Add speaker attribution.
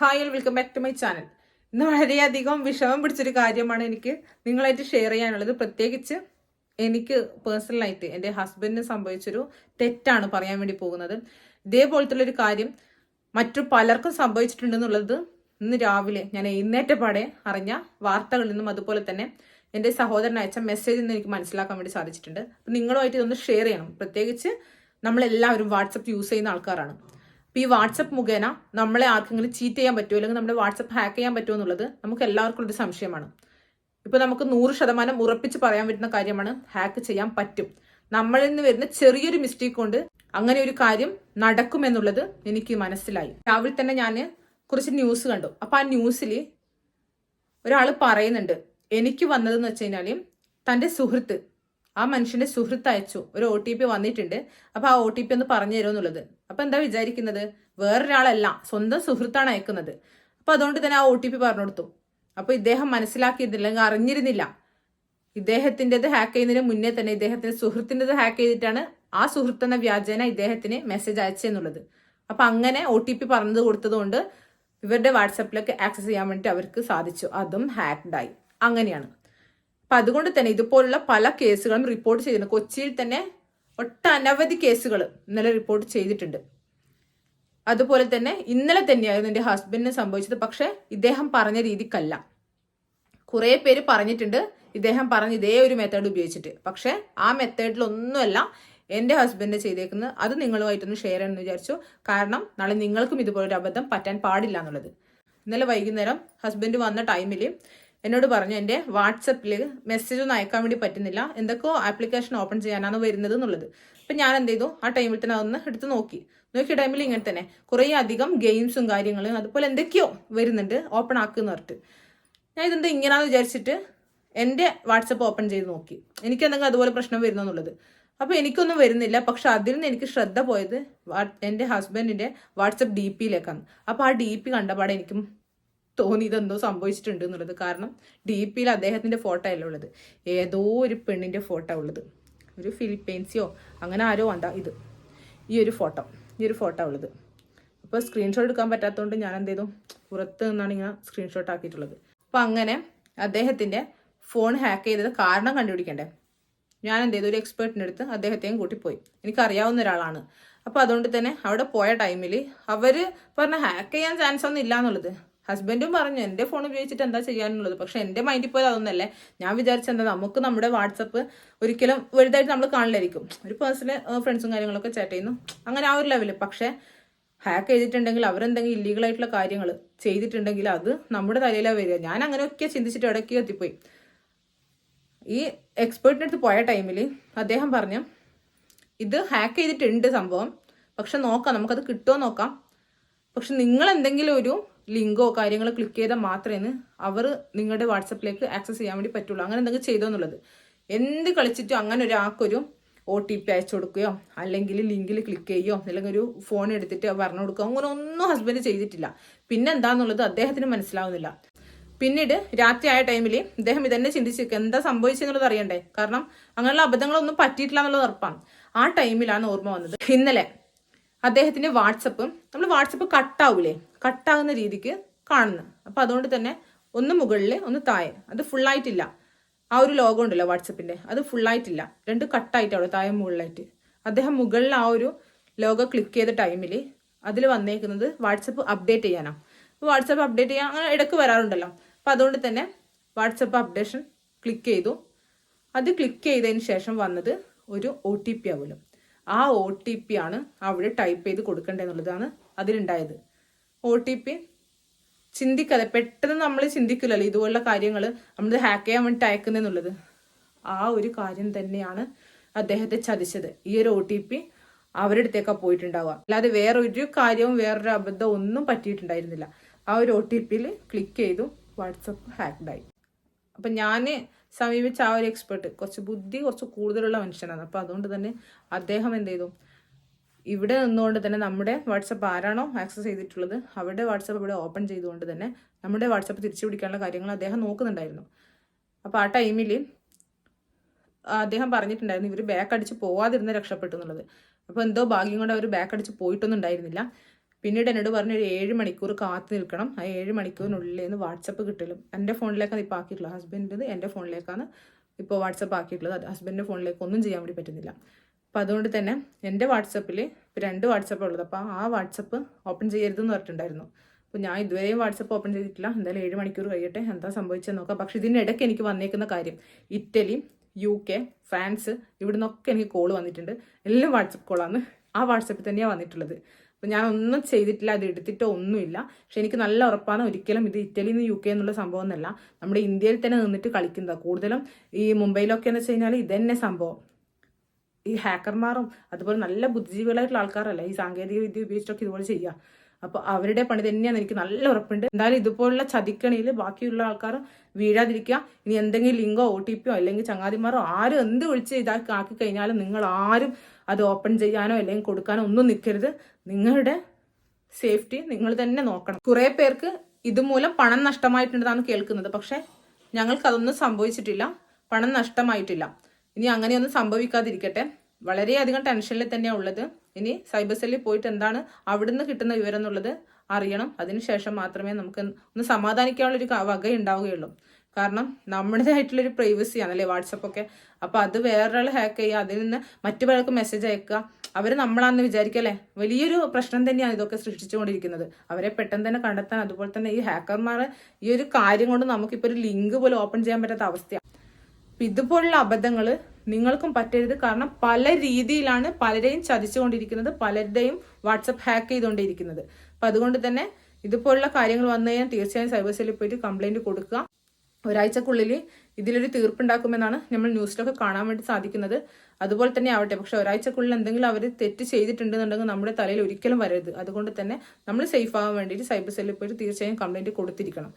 Speaker 1: Hi welcome back to my channel ഇന്ന് വളരെയധികം വിഷമം പിടിച്ചൊരു കാര്യമാണ് എനിക്ക് നിങ്ങളായിട്ട് ഷെയർ ചെയ്യാനുള്ളത്. പ്രത്യേകിച്ച് എനിക്ക് പേഴ്സണലായിട്ട് എന്റെ ഹസ്ബൻഡിന് സംഭവിച്ചൊരു തെറ്റാണ് പറയാൻ വേണ്ടി പോകുന്നത്. ഇതേപോലത്തുള്ള ഒരു കാര്യം മറ്റു പലർക്കും സംഭവിച്ചിട്ടുണ്ടെന്നുള്ളത് ഇന്ന് രാവിലെ ഞാൻ എഴുന്നേറ്റപാടെ അറിഞ്ഞ വാർത്തകളിൽ നിന്നും അതുപോലെ തന്നെ എന്റെ സഹോദരൻ അയച്ച മെസ്സേജ് നിന്ന് എനിക്ക് മനസ്സിലാക്കാൻ വേണ്ടി സാധിച്ചിട്ടുണ്ട്. അപ്പം നിങ്ങളുമായിട്ട് ഇതൊന്ന് ഷെയർ ചെയ്യണം. പ്രത്യേകിച്ച് നമ്മളെല്ലാവരും വാട്സപ്പ് യൂസ് ചെയ്യുന്ന ആൾക്കാരാണ്. അപ്പോൾ ഈ വാട്സപ്പ് മുഖേന നമ്മളെ ആർക്കെങ്കിലും ചീറ്റ് ചെയ്യാൻ പറ്റുമോ? അല്ലെങ്കിൽ നമ്മുടെ വാട്സപ്പ് ഹാക്ക് ചെയ്യാൻ പറ്റുമോ എന്നുള്ളത് നമുക്ക് എല്ലാവർക്കും ഒരു സംശയമാണ്. ഇപ്പോൾ നമുക്ക് നൂറ് ശതമാനം ഉറപ്പിച്ച് പറയാൻ പറ്റുന്ന കാര്യമാണ് ഹാക്ക് ചെയ്യാൻ പറ്റും. നമ്മളിൽ നിന്ന് വരുന്ന ചെറിയൊരു മിസ്റ്റേക്ക് കൊണ്ട് അങ്ങനെ ഒരു കാര്യം നടക്കുമെന്നുള്ളത് എനിക്ക് മനസ്സിലായി. രാവിലെ തന്നെ ഞാൻ കുറച്ച് ന്യൂസ് കണ്ടു. അപ്പോൾ ആ ന്യൂസിൽ ഒരാൾ പറയുന്നുണ്ട്. എനിക്ക് വന്നതെന്ന് വെച്ച് കഴിഞ്ഞാൽ തന്റെ സുഹൃത്ത് ആ മനുഷ്യന്റെ സുഹൃത്ത് അയച്ചു. ഒരു ഒ ടി പി വന്നിട്ടുണ്ട്. അപ്പോൾ ആ ഒ ടി പി ഒന്ന് പറഞ്ഞു തരുമെന്നുള്ളത് അപ്പൊ എന്താ വിചാരിക്കുന്നത്? വേറൊരാളല്ല സ്വന്തം സുഹൃത്താണ് അയക്കുന്നത്. അപ്പൊ അതുകൊണ്ട് തന്നെ ആ ഒ ടി പി പറഞ്ഞു കൊടുത്തു അപ്പൊ ഇദ്ദേഹം മനസ്സിലാക്കിയിരുന്നില്ല അല്ലെങ്കിൽ അറിഞ്ഞിരുന്നില്ല. ഇദ്ദേഹത്തിന്റെത് ഹാക്ക് ചെയ്യുന്നതിന് മുന്നേ തന്നെ ഇദ്ദേഹത്തിന്റെ സുഹൃത്തിന്റെത് ഹാക്ക് ചെയ്തിട്ടാണ് ആ സുഹൃത്ത് എന്ന വ്യാജേന ഇദ്ദേഹത്തിന് മെസ്സേജ് അയച്ചെന്നുള്ളത് അപ്പൊ അങ്ങനെ ഒ ടി പി പറഞ്ഞത് കൊടുത്തതുകൊണ്ട് ഇവരുടെ വാട്സപ്പിലൊക്കെ ആക്സസ് ചെയ്യാൻ വേണ്ടി അവർക്ക് സാധിച്ചു. അതും ഹാക്ക്ഡായി അങ്ങനെയാണ്. അപ്പൊ അതുകൊണ്ട് തന്നെ ഇതുപോലുള്ള പല കേസുകളും റിപ്പോർട്ട് ചെയ്തിട്ടുണ്ട്. കൊച്ചിയിൽ തന്നെ ഒട്ടനവധി കേസുകൾ ഇന്നലെ റിപ്പോർട്ട് ചെയ്തിട്ടുണ്ട്. അതുപോലെ തന്നെ ഇന്നലെ തന്നെയായിരുന്നു എന്റെ ഹസ്ബൻഡിന് സംഭവിച്ചത്. പക്ഷെ ഇദ്ദേഹം പറഞ്ഞ രീതിക്കല്ല. കുറേ പേര് പറഞ്ഞിട്ടുണ്ട്. ഇദ്ദേഹം പറഞ്ഞ ഇതേ ഒരു മെത്തേഡ് ഉപയോഗിച്ചിട്ട്. പക്ഷേ ആ മെത്തേഡിലൊന്നുമല്ല എന്റെ ഹസ്ബൻഡ് ചെയ്തേക്കുന്നത്. അത് നിങ്ങളുമായിട്ടൊന്ന് ഷെയർ ചെയ്യണമെന്ന് വിചാരിച്ചു. കാരണം നാളെ നിങ്ങൾക്കും ഇതുപോലൊരു അബദ്ധം പറ്റാൻ പാടില്ല എന്നുള്ളത്. ഇന്നലെ വൈകുന്നേരം ഹസ്ബൻഡ് വന്ന ടൈമിൽ എന്നോട് പറഞ്ഞു എന്റെ വാട്സപ്പിൽ മെസ്സേജ് ഒന്നും അയക്കാൻ വേണ്ടി പറ്റുന്നില്ല. എന്തൊക്കെയോ ആപ്ലിക്കേഷൻ ഓപ്പൺ ചെയ്യാനാണ് വരുന്നത് എന്നുള്ളത്. അപ്പം ഞാൻ എന്ത് ചെയ്തു? ആ ടൈമിൽ തന്നെ അതൊന്ന് എടുത്ത് നോക്കി. നോക്കിയ ടൈമിൽ ഇങ്ങനെ തന്നെ. കുറേ അധികം ഗെയിംസും കാര്യങ്ങളും അതുപോലെ എന്തൊക്കെയോ വരുന്നുണ്ട് ഓപ്പൺ ആക്കുന്ന പറഞ്ഞിട്ട്. ഞാൻ ഇതെന്താ ഇങ്ങനെയാന്ന് വിചാരിച്ചിട്ട് എന്റെ വാട്സപ്പ് ഓപ്പൺ ചെയ്ത് നോക്കി. എനിക്ക് എന്തെങ്കിലും അതുപോലെ പ്രശ്നം വരുന്നു എന്നുള്ളത്. അപ്പോൾ എനിക്കൊന്നും വരുന്നില്ല. പക്ഷെ അതിൽ നിന്ന് എനിക്ക് ശ്രദ്ധ പോയത് എന്റെ ഹസ്ബൻഡിന്റെ വാട്സപ്പ് ഡി പിയിലേക്കാണ് അപ്പോൾ ആ ഡി പി കണ്ടപാടെ എനിക്കും തോന്നി ഇതെന്തോ സംഭവിച്ചിട്ടുണ്ട് എന്നുള്ളത്. കാരണം ഡി പിയിൽ അദ്ദേഹത്തിന്റെ ഫോട്ടോ അല്ല ഉള്ളത്. ഏതോ ഒരു പെണ്ണിന്റെ ഫോട്ടോ ഉള്ളത്. ഒരു ഫിലിപ്പീൻസിയോ അങ്ങനെ ആരോ എന്താ ഇത്. ഈ ഒരു ഫോട്ടോ ഈ ഒരു ഫോട്ടോ ഉള്ളത്. അപ്പോൾ സ്ക്രീൻഷോട്ട് എടുക്കാൻ പറ്റാത്തതുകൊണ്ട് ഞാൻ എന്ത് ചെയ്തു പുറത്ത് നിന്നാണ് ഇങ്ങനെ സ്ക്രീൻഷോട്ട് ആക്കിയിട്ടുള്ളത്. അപ്പോൾ അങ്ങനെ അദ്ദേഹത്തിന്റെ ഫോൺ ഹാക്ക് ചെയ്തത് കാരണം കണ്ടുപിടിക്കണ്ടേ? ഞാൻ എന്ത് ചെയ്തു ഒരു എക്സ്പേർട്ടിന്റെ അടുത്ത് അദ്ദേഹത്തെയും കൂട്ടിപ്പോയി. എനിക്കറിയാവുന്ന ഒരാളാണ്. അപ്പോൾ അതുകൊണ്ട് തന്നെ അവിടെ പോയ ടൈമിൽ അവർ പറഞ്ഞ ഹാക്ക് ചെയ്യാൻ ചാൻസ് ഒന്നും ഇല്ല എന്നുള്ളത് ഹസ്ബൻഡും പറഞ്ഞു എന്റെ ഫോൺ ഉപയോഗിച്ചിട്ട് എന്താ ചെയ്യാനുള്ളത്? പക്ഷെ എന്റെ മൈൻഡിൽ പോയത് അതൊന്നല്ലേ. ഞാൻ വിചാരിച്ചെന്താ നമുക്ക് നമ്മുടെ വാട്സപ്പ് ഒരിക്കലും വലുതായിട്ട് നമ്മൾ കാണില്ലായിരിക്കും. ഒരു പേഴ്സണൽ ഫ്രണ്ട്സും കാര്യങ്ങളൊക്കെ ചാറ്റ് ചെയ്യുന്നു. അങ്ങനെ ആ ഒരു ലെവൽ പക്ഷേ ഹാക്ക് ചെയ്തിട്ടുണ്ടെങ്കിൽ അവരെന്തെങ്കിലും ഇല്ലീഗൽ ആയിട്ടുള്ള കാര്യങ്ങൾ ചെയ്തിട്ടുണ്ടെങ്കിൽ അത് നമ്മുടെ തലയിലാണ് വരിക. ഞാൻ അങ്ങനെയൊക്കെ ചിന്തിച്ചിട്ട് ഇടയ്ക്ക് എത്തിപ്പോയി. ഈ എക്സ്പേർട്ടിന്റെ അടുത്ത് പോയ ടൈമിൽ അദ്ദേഹം പറഞ്ഞു ഇത് ഹാക്ക് ചെയ്തിട്ടുണ്ട് സംഭവം. പക്ഷെ നോക്കാം. നമുക്കത് കിട്ടുമോ നോക്കാം. പക്ഷെ നിങ്ങൾ എന്തെങ്കിലും ഒരു ലിങ്കോ കാര്യങ്ങളോ ക്ലിക്ക് ചെയ്താൽ മാത്രമേ അവർ നിങ്ങളുടെ വാട്സപ്പിലേക്ക് ആക്സസ് ചെയ്യാൻ വേണ്ടി പറ്റുള്ളൂ. അങ്ങനെ എന്തെങ്കിലും ചെയ്തോ എന്നുള്ളത്. എന്ത് കളിച്ചിട്ടും അങ്ങനെ ഒരാൾക്കൊരു ഒ ടി പി അയച്ചു കൊടുക്കുകയോ അല്ലെങ്കിൽ ലിങ്കിൽ ക്ലിക്ക് ചെയ്യുകയോ അല്ലെങ്കിൽ ഒരു ഫോൺ എടുത്തിട്ട് പറഞ്ഞു കൊടുക്കുക അങ്ങനെ ഒന്നും ഹസ്ബൻഡ് ചെയ്തിട്ടില്ല. പിന്നെ എന്താന്നുള്ളത് അദ്ദേഹത്തിന് മനസ്സിലാവുന്നില്ല. പിന്നീട് രാത്രി ആയ ടൈമിൽ ഇദ്ദേഹം ഇതന്നെ ചിന്തിച്ചിരിക്കുക എന്താ സംഭവിച്ചെന്നുള്ളത് അറിയണ്ടേ? കാരണം അങ്ങനെയുള്ള അബദ്ധങ്ങളൊന്നും പറ്റിയിട്ടില്ല എന്നുള്ളത് ഉറപ്പാണ്. ആ ടൈമിലാണ് ഓർമ്മ വന്നത്. ഇന്നലെ അദ്ദേഹത്തിന്റെ വാട്സപ്പ് നമ്മൾ വാട്സപ്പ് കട്ടാവൂലേ? കട്ടാകുന്ന രീതിക്ക് കാണുന്നു. അപ്പൊ അതുകൊണ്ട് തന്നെ ഒന്ന് മുകളിൽ ഒന്ന് താഴെ. അത് ഫുള്ളായിട്ടില്ല ആ ഒരു ലോഗോ ഉണ്ടല്ലോ വാട്സപ്പിന്റെ. അത് ഫുള്ളായിട്ടില്ല രണ്ട് കട്ടായിട്ടാണ് താഴെ മുകളിലായിട്ട്. അദ്ദേഹം മുകളിൽ ആ ഒരു ലോഗോ ക്ലിക്ക് ചെയ്ത ടൈമിൽ അതിൽ വന്നേക്കുന്നത് വാട്സപ്പ് അപ്ഡേറ്റ് ചെയ്യാനാണ് അപ്പോൾ വാട്സപ്പ് അപ്ഡേറ്റ് ചെയ്യാൻ അങ്ങനെ ഇടയ്ക്ക് വരാറുണ്ടല്ലോ. അപ്പോൾ അതുകൊണ്ട് തന്നെ വാട്സപ്പ് അപ്ഡേഷൻ ക്ലിക്ക് ചെയ്തു. അത് ക്ലിക്ക് ചെയ്തതിന് ശേഷം വന്നത് ഒരു ഒ ടി പി ആവുമല്ലോ ആ ഒ ടി പി ആണ് അവിടെ ടൈപ്പ് ചെയ്ത് കൊടുക്കേണ്ടതെന്നുള്ളതാണ് അതിലുണ്ടായത്. ഒ ടി പി ചിന്തിക്കാതെ പെട്ടെന്ന് നമ്മൾ ചിന്തിക്കില്ലല്ലോ ഇതുപോലുള്ള കാര്യങ്ങൾ നമ്മൾ ഹാക്ക് ചെയ്യാൻ വേണ്ടി അയക്കുന്നതെന്നുള്ളത് ആ ഒരു കാര്യം തന്നെയാണ് അദ്ദേഹത്തെ ചതിച്ചത്. ഈ ഒരു ഒ ടി പി അവരുടെ അടുത്തേക്കാ പോയിട്ടുണ്ടാവുക. അല്ലാതെ വേറെ ഒരു കാര്യവും വേറൊരു അബദ്ധവും ഒന്നും പറ്റിയിട്ടുണ്ടായിരുന്നില്ല. ആ ഒരു ഒ ടി പിയിൽ ക്ലിക്ക് ചെയ്തു വാട്സപ്പ് ഹാക്ക്ഡായി അപ്പം ഞാൻ സമീപിച്ച ആ ഒരു എക്സ്പെർട്ട് കുറച്ച് ബുദ്ധി കുറച്ച് കൂടുതലുള്ള മനുഷ്യനാണ്. അപ്പോൾ അതുകൊണ്ട് തന്നെ അദ്ദേഹം എന്ത് ചെയ്തു? ഇവിടെ നിന്നുകൊണ്ട് തന്നെ നമ്മുടെ വാട്സപ്പ് ആരാണോ ആക്സസ് ചെയ്തിട്ടുള്ളത് അവരുടെ വാട്സപ്പ് ഇവിടെ ഓപ്പൺ ചെയ്തുകൊണ്ട് തന്നെ നമ്മുടെ വാട്സപ്പ് തിരിച്ചു പിടിക്കാനുള്ള കാര്യങ്ങൾ അദ്ദേഹം നോക്കുന്നുണ്ടായിരുന്നു. അപ്പോൾ ആ ടൈമിൽ അദ്ദേഹം പറഞ്ഞിട്ടുണ്ടായിരുന്നു ഇവർ ബാക്ക് അടിച്ച് പോവാതിരുന്ന് രക്ഷപ്പെട്ടു എന്നുള്ളത്. അപ്പോൾ എന്തോ ഭാഗ്യം കൊണ്ട് അവർ ബാക്ക് അടിച്ച് പോയിട്ടൊന്നും ഉണ്ടായിരുന്നില്ല. പിന്നീട് എന്നോട് പറഞ്ഞ ഒരു ഏഴ് മണിക്കൂർ കാത്തു നിൽക്കണം. ആ ഏഴ് മണിക്കൂറിനുള്ളിൽ നിന്ന് വാട്സപ്പ് കിട്ടലും. എന്റെ ഫോണിലേക്കാണ് ഇപ്പോൾ ആക്കിയിട്ടുള്ളത് ഹസ്ബൻഡിന്റെ എന്റെ ഫോണിലേക്കാണ് ഇപ്പോൾ വാട്സപ്പ് ആക്കിയിട്ടുള്ളത്. ഹസ്ബൻഡിന്റെ ഫോണിലേക്ക് ഒന്നും ചെയ്യാൻ വേണ്ടി പറ്റുന്നില്ല. അപ്പോൾ അതുകൊണ്ട് തന്നെ എന്റെ വാട്സപ്പിൽ ഇപ്പോൾ രണ്ട് വാട്സപ്പ് ഉള്ളത്. അപ്പോൾ ആ വാട്സപ്പ് ഓപ്പൺ ചെയ്യരുതെന്ന് പറഞ്ഞിട്ടുണ്ടായിരുന്നു. അപ്പോൾ ഞാൻ ഇതുവരെയും വാട്സപ്പ് ഓപ്പൺ ചെയ്തിട്ടില്ല. എന്തായാലും ഏഴ് മണിക്കൂർ കഴിയട്ടെ. എന്താ സംഭവിച്ചതെന്ന് നോക്കാം. പക്ഷേ ഇതിനിടയ്ക്ക് എനിക്ക് വന്നേക്കുന്ന കാര്യം ഇറ്റലി യു കെ ഫ്രാൻസ് ഇവിടെ നിന്നൊക്കെ എനിക്ക് കോൾ വന്നിട്ടുണ്ട്. എല്ലാം വാട്സപ്പ് കോളാണ്. ആ വാട്സപ്പിൽ തന്നെയാണ് വന്നിട്ടുള്ളത്. അപ്പോൾ ഞാൻ ഒന്നും ചെയ്തിട്ടില്ല അത് എടുത്തിട്ടോ ഒന്നുമില്ല. പക്ഷെ എനിക്ക് നല്ല ഉറപ്പാണ് ഒരിക്കലും ഇത് ഇറ്റലിയിൽ നിന്ന് യു കെ എന്നുള്ള സംഭവം എന്നല്ല. നമ്മുടെ ഇന്ത്യയിൽ തന്നെ നിന്നിട്ട് കളിക്കുന്നതാണ് കൂടുതലും ഈ മുംബൈയിലൊക്കെ എന്ന് വെച്ച് കഴിഞ്ഞാൽ ഇതന്നെ സംഭവം. ഈ ഹാക്കർമാരും അതുപോലെ നല്ല ബുദ്ധിജീവികളായിട്ടുള്ള ആൾക്കാരല്ല ഈ സാങ്കേതിക വിദ്യ ഉപയോഗിച്ചിട്ടൊക്കെ ഇതുപോലെ ചെയ്യുക അപ്പോൾ അവരുടെ പണി തന്നെയാണ് എനിക്ക് നല്ല ഉറപ്പുണ്ട്. എന്തായാലും ഇതുപോലുള്ള ചതിക്കണിയിൽ ബാക്കിയുള്ള ആൾക്കാർ വീഴാതിരിക്കുക. ഇനി എന്തെങ്കിലും ലിങ്കോ ഒ ടി പിയോ അല്ലെങ്കിൽ ചങ്ങാതിമാരോ ആരും എന്ത് വിളിച്ച് ഇതാക്കി ആക്കി കഴിഞ്ഞാലും നിങ്ങൾ ആരും അത് ഓപ്പൺ ചെയ്യാനോ അല്ലെങ്കിൽ കൊടുക്കാനോ ഒന്നും നിൽക്കരുത് നിങ്ങളുടെ സേഫ്റ്റി നിങ്ങൾ തന്നെ നോക്കണം. കുറെ പേർക്ക് ഇതുമൂലം പണം നഷ്ടമായിട്ടുണ്ടെന്നാണ് കേൾക്കുന്നത്. പക്ഷേ ഞങ്ങൾക്ക് അതൊന്നും സംഭവിച്ചിട്ടില്ല. പണം നഷ്ടമായിട്ടില്ല. ഇനി അങ്ങനെയൊന്നും സംഭവിക്കാതിരിക്കട്ടെ. വളരെയധികം ടെൻഷനിൽ തന്നെയാണ് ഉള്ളത്. ഇനി സൈബർ സെല്ലിൽ പോയിട്ട് എന്താണ് അവിടുന്ന് കിട്ടുന്ന വിവരം എന്നുള്ളത് അറിയണം. അതിനുശേഷം മാത്രമേ നമുക്ക് ഒന്ന് സമാധാനിക്കാനുള്ളൊരു വകയുണ്ടാവുകയുള്ളൂ. കാരണം നമ്മുടേതായിട്ടുള്ളൊരു പ്രൈവസി ആണല്ലേ വാട്സപ്പ് ഒക്കെ? അപ്പൊ അത് വേറൊരാൾ ഹാക്ക് ചെയ്യുക അതിൽ നിന്ന് മറ്റു പലർക്കും മെസ്സേജ് അയക്കുക. അവർ നമ്മളാണെന്ന് വിചാരിക്കല്ലേ വലിയൊരു പ്രശ്നം തന്നെയാണ് ഇതൊക്കെ സൃഷ്ടിച്ചുകൊണ്ടിരിക്കുന്നത്. അവരെ പെട്ടെന്ന് തന്നെ കണ്ടെത്താൻ അതുപോലെ തന്നെ ഈ ഹാക്കർമാർ ഈ ഒരു കാര്യം കൊണ്ട് നമുക്കിപ്പോൾ ഒരു ലിങ്ക് പോലും ഓപ്പൺ ചെയ്യാൻ പറ്റാത്ത അവസ്ഥയാണ് അപ്പൊ ഇതുപോലുള്ള അബദ്ധങ്ങൾ നിങ്ങൾക്കും പറ്റരുത്. കാരണം പല രീതിയിലാണ് പലരെയും ചതിച്ചുകൊണ്ടിരിക്കുന്നത് പലരുടെയും വാട്സപ്പ് ഹാക്ക് ചെയ്തുകൊണ്ടിരിക്കുന്നത്. അപ്പൊ അതുകൊണ്ട് തന്നെ ഇതുപോലുള്ള കാര്യങ്ങൾ വന്നു കഴിഞ്ഞാൽ തീർച്ചയായും സൈബർ സെല്ലിൽ പോയിട്ട് കംപ്ലൈന്റ് കൊടുക്കുക. ഒരാഴ്ചക്കുള്ളിൽ ഇതിലൊരു തീർപ്പുണ്ടാക്കുമെന്നാണ് നമ്മൾ ന്യൂസിലൊക്കെ കാണാൻ വേണ്ടി സാധിക്കുന്നത്. അതുപോലെ തന്നെ ആവട്ടെ പക്ഷെ ഒരാഴ്ചക്കുള്ളിൽ എന്തെങ്കിലും അവർ തെറ്റ് ചെയ്തിട്ടുണ്ടെന്നുണ്ടെങ്കിൽ നമ്മുടെ തലയിൽ ഒരിക്കലും വരരുത്. അതുകൊണ്ട് തന്നെ നമ്മൾ സേഫ് ആവാൻ വേണ്ടിയിട്ട് സൈബർ സെല്ലിൽ പോയിട്ട് തീർച്ചയായും കംപ്ലൈന്റ് കൊടുത്തിരിക്കണം.